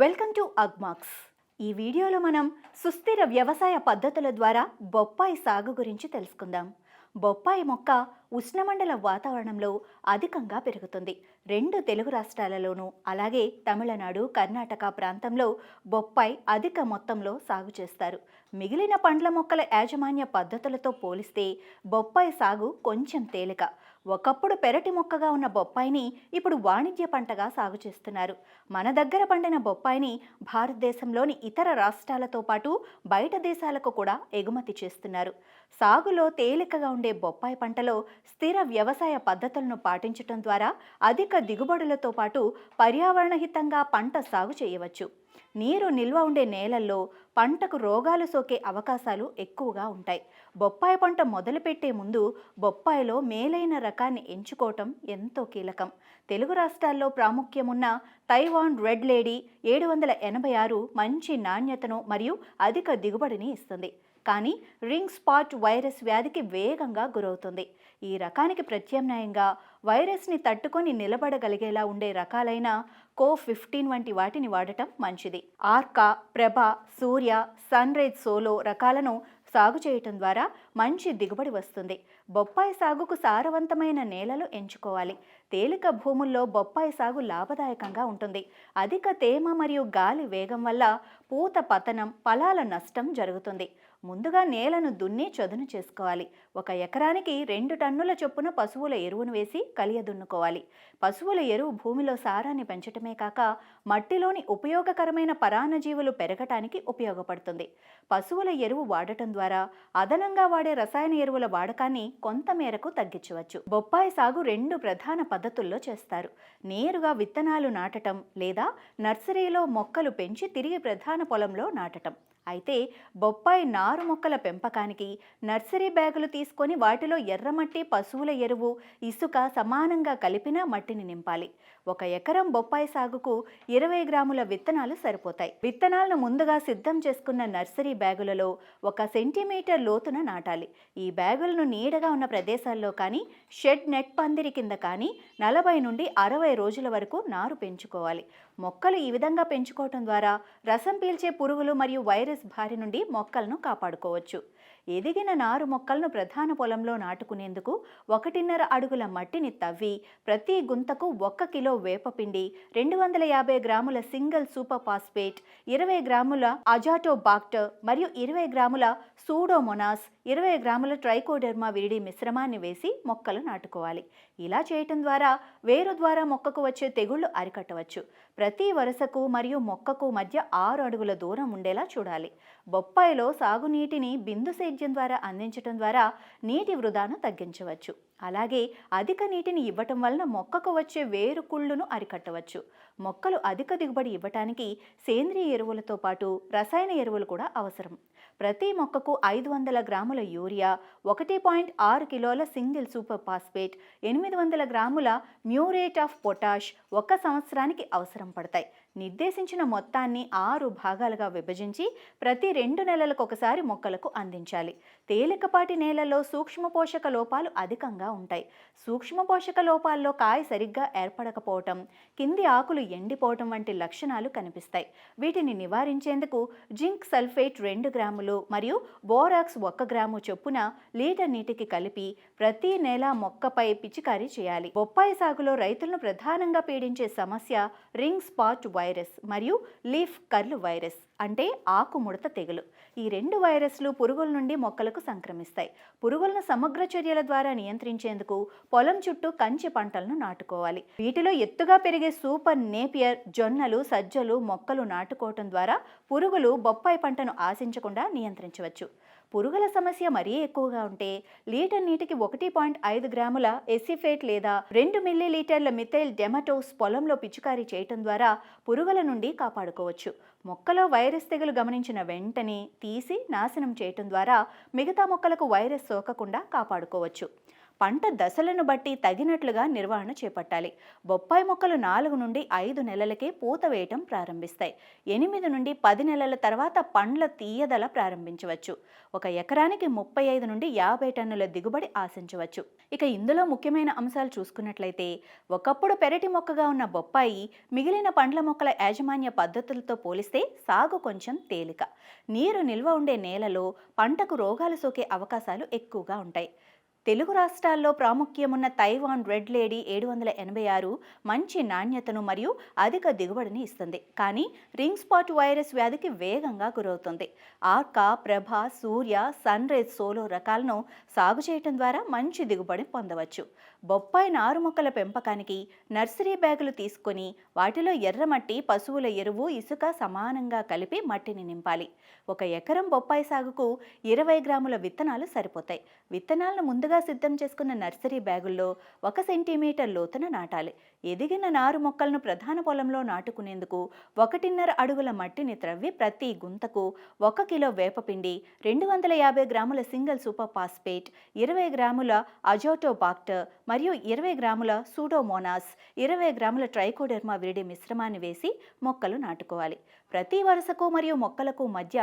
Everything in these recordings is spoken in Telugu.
Welcome to Agmax. ఈ వీడియోలో మనం సుస్థిర వ్యవసాయ పద్ధతుల ద్వారా బొప్పాయి సాగు గురించి తెలుసుకుందాం. బొప్పాయి మొక్క ఉష్ణమండల వాతావరణంలో అధికంగా పెరుగుతుంది. రెండు తెలుగు రాష్ట్రాలలోనూ అలాగే తమిళనాడు కర్ణాటక ప్రాంతంలో బొప్పాయి అధిక మొత్తంలో సాగు చేస్తారు. మిగిలిన పండ్ల మొక్కల యాజమాన్య పద్ధతులతో పోలిస్తే బొప్పాయి సాగు కొంచెం తేలిక. ఒకప్పుడు పెరటి మొక్కగా ఉన్న బొప్పాయిని ఇప్పుడు వాణిజ్య పంటగా సాగు చేస్తున్నారు. మన దగ్గర పండిన బొప్పాయిని భారతదేశంలోని ఇతర రాష్ట్రాలతో పాటు బయట దేశాలకు కూడా ఎగుమతి చేస్తున్నారు. సాగులో తేలికగా ఉండే బొప్పాయి పంటలో స్థిర వ్యవసాయ పద్ధతులను పాటించటం ద్వారా అధిక దిగుబడులతో పాటు పర్యావరణహితంగా పంట సాగు చేయవచ్చు. నీరు నిల్వ ఉండే నేలల్లో పంటకు రోగాలు సోకే అవకాశాలు ఎక్కువగా ఉంటాయి. బొప్పాయి పంట మొదలుపెట్టే ముందు బొప్పాయిలో మేలైన రకాన్ని ఎంచుకోవటం ఎంతో కీలకం. తెలుగు రాష్ట్రాల్లో ప్రాముఖ్యమున్న తైవాన్ రెడ్ లేడీ ఏడు వందల ఎనభై ఆరు మంచి నాణ్యతను మరియు అధిక దిగుబడిని ఇస్తుంది. కానీ రింగ్ స్పాట్ వైరస్ వ్యాధికి వేగంగా గురవుతుంది. ఈ రకానికి ప్రత్యామ్నాయంగా వైరస్ని తట్టుకొని నిలబడగలిగేలా ఉండే రకాలైన కో ఫిఫ్టీన్ వంటి వాటిని వాడటం మంచిది. Arka Prabha Surya sun rise solo రకాలను సాగు చేయటం ద్వారా మంచి దిగుబడి వస్తుంది. బొప్పాయి సాగుకు సారవంతమైన నేలలు ఎంచుకోవాలి. తేలిక భూముల్లో బొప్పాయి సాగు లాభదాయకంగా ఉంటుంది. అధిక తేమ మరియు గాలి వేగం వల్ల పూత పతనం ఫలాల నష్టం జరుగుతుంది. ముందుగా నేలను దున్ని చదును చేసుకోవాలి. ఒక ఎకరానికి రెండు టన్నుల చొప్పున పశువుల ఎరువును వేసి కలియ దున్నుకోవాలి పశువుల ఎరువు భూమిలో సారాన్ని పెంచటమే కాక మట్టిలోని ఉపయోగకరమైన పరాణజీవులు పెరగటానికి ఉపయోగపడుతుంది. పశువుల ఎరువు వాడటం ద్వారా అదనంగా వాడే రసాయన ఎరువుల వాడకాన్ని కొంతమేరకు తగ్గించవచ్చు. బొప్పాయి సాగు రెండు ప్రధాన పద్ధతుల్లో చేస్తారు. నేరుగా విత్తనాలు నాటటం లేదా నర్సరీలో మొక్కలు పెంచి తిరిగి ప్రధాన పొలంలో నాటటం. అయితే బొప్పాయి నారు మొక్కల పెంపకానికి నర్సరీ బ్యాగులు తీసుకొని వాటిలో ఎర్రమట్టి పశువుల ఎరువు ఇసుక సమానంగా కలిపిన మట్టిని నింపాలి. ఒక ఎకరం బొప్పాయి సాగుకు ఇరవై గ్రాముల విత్తనాలు సరిపోతాయి. విత్తనాలను ముందుగా సిద్ధం చేసుకున్న నర్సరీ బ్యాగులలో ఒక సెంటీమీటర్ లోతున నాటాలి. ఈ బ్యాగులను నీడగా ఉన్న ప్రదేశాల్లో కానీ షెడ్ నెట్ పందిరి కింద కానీ నలభై నుండి అరవై రోజుల వరకు నారు పెంచుకోవాలి. మొక్కలు ఈ విధంగా పెంచుకోవటం ద్వారా రసం పీల్చే పురుగులు మరియు వైరస్ బారి నుండి మొక్కలను కాపాడుకోవచ్చు. ఎదిగిన నారు మొక్కలను ప్రధాన పొలంలో నాటుకునేందుకు ఒకటిన్నర అడుగుల మట్టిని తవ్వి ప్రతి గుంతకు ఒక్క కిలో వేపపిండి రెండు వందల యాభై గ్రాముల సింగిల్ సూపర్ ఫాస్ఫేట్ ఇరవై గ్రాముల అజాటోబాక్టర్ మరియు ఇరవై గ్రాముల సూడోమొనాస్ ఇరవై గ్రాముల ట్రైకోడెర్మా విరిడి మిశ్రమాన్ని వేసి మొక్కలు నాటుకోవాలి. ఇలా చేయటం ద్వారా వేరు ద్వారా మొక్కకు వచ్చే తెగుళ్ళు అరికట్టవచ్చు. ప్రతి వరుసకు మరియు మొక్కకు మధ్య ఆరు అడుగుల దూరం ఉండేలా చూడాలి. బొప్పాయిలో సాగునీటిని బిందు సేద్యం ద్వారా అందించడం ద్వారా నీటి వృధాను తగ్గించవచ్చు. అలాగే అధిక నీటిని ఇవ్వటం వలన మొక్కకు వచ్చే వేరు కుళ్ళును అరికట్టవచ్చు. మొక్కలు అధిక దిగుబడి ఇవ్వటానికి సేంద్రియ ఎరువులతో పాటు రసాయన ఎరువులు కూడా అవసరం. ప్రతి మొక్కకు ఐదు వందల గ్రాముల యూరియా ఒకటి పాయింట్ ఆరు కిలోల సింగిల్ సూపర్ ఫాస్ఫేట్ ఎనిమిది వందల గ్రాముల మ్యూరేట్ ఆఫ్ పొటాష్ ఒక సంవత్సరానికి అవసరం పడతాయి. నిర్దేశించిన మొత్తాన్ని ఆరు భాగాలుగా విభజించి ప్రతి రెండు నెలలకు ఒకసారి మొక్కలకు అందించాలి. తేలికపాటి నేలలో సూక్ష్మ పోషక లోపాలు అధికంగా ఉంటాయి. సూక్ష్మ పోషక లోపాల్లో కాయ సరిగ్గా ఏర్పడకపోవటం కింది ఆకులు ఎండిపోవటం వంటి లక్షణాలు కనిపిస్తాయి. వీటిని నివారించేందుకు జింక్ సల్ఫేట్ రెండు గ్రాములు మరియు బోరాక్స్ ఒక్క గ్రాము చొప్పున లీటర్ నీటికి కలిపి ప్రతి నెల మొక్కపై పిచికారీ చేయాలి. బొప్పాయి సాగులో రైతులను ప్రధానంగా పీడించే సమస్య రింగ్ స్పాట్ వై వైరస్ మరియు లీఫ్ కర్ల్ వైరస్ అంటే ఆకు ముడత తెగులు. ఈ రెండు వైరస్లు పురుగుల నుండి మొక్కలకు సంక్రమిస్తాయి. పురుగులను సమగ్ర చర్యల ద్వారా నియంత్రించేందుకు పొలం చుట్టూ కంచి పంటలను నాటుకోవాలి. వీటిలో ఎత్తుగా పెరిగే సూపర్ నేపియర్ జొన్నలు సజ్జలు మొక్కలు నాటుకోవటం ద్వారా పురుగులు బొప్పాయి పంటను ఆశించకుండా నియంత్రించవచ్చు. పురుగుల సమస్య మరీ ఎక్కువగా ఉంటే లీటర్ నీటికి ఒకటి పాయింట్ ఐదు గ్రాముల ఎసిఫేట్ లేదా రెండు మిల్లీ లీటర్ల మిథైల్ డెమటోస్ పొలంలో పిచికారీ చేయటం ద్వారా పురుగుల నుండి కాపాడుకోవచ్చు. మొక్కలో వైరస్ తెగులు గమనించిన వెంటనే తీసి నాశనం చేయటం ద్వారా మిగతా మొక్కలకు వైరస్ సోకకుండా కాపాడుకోవచ్చు. పంట దశలను బట్టి తగినట్లుగా నిర్వహణ చేపట్టాలి. బొప్పాయి మొక్కలు నాలుగు నుండి ఐదు నెలలకే పూత వేయటం ప్రారంభిస్తాయి. ఎనిమిది నుండి పది నెలల తర్వాత పండ్ల తీయదల ప్రారంభించవచ్చు. ఒక ఎకరానికి ముప్పై ఐదు నుండి యాభై టన్నుల దిగుబడి ఆశించవచ్చు. ఇక ఇందులో ముఖ్యమైన అంశాలు చూసుకున్నట్లయితే ఒకప్పుడు పెరటి మొక్కగా ఉన్న బొప్పాయి మిగిలిన పండ్ల మొక్కల యాజమాన్య పద్ధతులతో పోలిస్తే సాగు కొంచెం తేలిక. నీరు నిల్వ ఉండే నేలలో పంటకు రోగాలు సోకే అవకాశాలు ఎక్కువగా ఉంటాయి. తెలుగు రాష్ట్రాల్లో ప్రాముఖ్యమున్న తైవాన్ రెడ్ లేడీ ఏడు వందల ఎనభై ఆరు మంచి నాణ్యతను మరియు అధిక దిగుబడిని ఇస్తుంది. కానీ రింగ్ స్పాట్ వైరస్ వ్యాధికి వేగంగా గురవుతుంది. Arka Prabha Surya sun rise solo రకాలను సాగు చేయటం ద్వారా మంచి దిగుబడి పొందవచ్చు. బొప్పాయి నారు మొక్కల పెంపకానికి నర్సరీ బ్యాగులు తీసుకొని వాటిలో ఎర్రమట్టి పశువుల ఎరువు ఇసుక సమానంగా కలిపి మట్టిని నింపాలి. ఒక ఎకరం బొప్పాయి సాగుకు ఇరవై గ్రాముల విత్తనాలు సరిపోతాయి. విత్తనాలను ముందుగా సిద్ధం చేసుకున్న నర్సరీ బ్యాగుల్లో ఒక సెంటీమీటర్ లోతున నాటాలి. ఎదిగిన నారు మొక్కలను ప్రధాన పొలంలో నాటుకునేందుకు ఒకటిన్నర అడుగుల మట్టిని త్రవ్వి ప్రతి గుంతకు ఒక కిలో వేపపిండి రెండు వందల యాభై గ్రాముల సింగిల్ సూపర్ ఫాస్ఫేట్ ఇరవై గ్రాముల అజోటోబాక్టర్ మరియు ఇరవై గ్రాముల సూడోమోనాస్ ఇరవై గ్రాముల ట్రైకోడెర్మా విరిడి మిశ్రమాన్ని వేసి మొక్కలు నాటుకోవాలి. ప్రతి వరుసకు మరియు మొక్కలకు మధ్య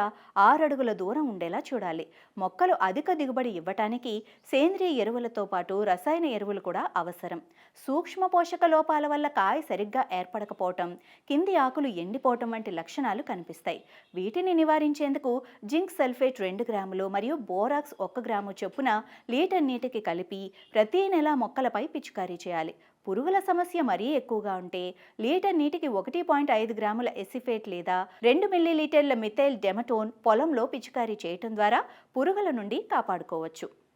ఆరడుగుల దూరం ఉండేలా చూడాలి. మొక్కలు అధిక దిగుబడి ఇవ్వటానికి సేంద్రియ ఎరువులతో పాటు రసాయన ఎరువులు కూడా అవసరం. సూక్ష్మ పోషక లోపాల వల్ల కాయ సరిగ్గా ఏర్పడకపోవటం కింది ఆకులు ఎండిపోవటం వంటి లక్షణాలు కనిపిస్తాయి. వీటిని నివారించేందుకు జింక్ సల్ఫేట్ రెండు గ్రాములు మరియు బోరాక్స్ ఒక్క గ్రాము చొప్పున లీటర్ నీటికి కలిపి ప్రతి నెల మొక్కలపై పిచికారీ చేయాలి. పురుగుల సమస్య మరీ ఎక్కువగా ఉంటే లీటర్ నీటికి ఒకటి పాయింట్ ఐదు గ్రాముల ఎసిఫేట్ లేదా రెండు మిల్లీలీటర్ల మిథైల్ డెమటోన్ పొలంలో పిచికారీ చేయటం ద్వారా పురుగుల నుండి కాపాడుకోవచ్చు.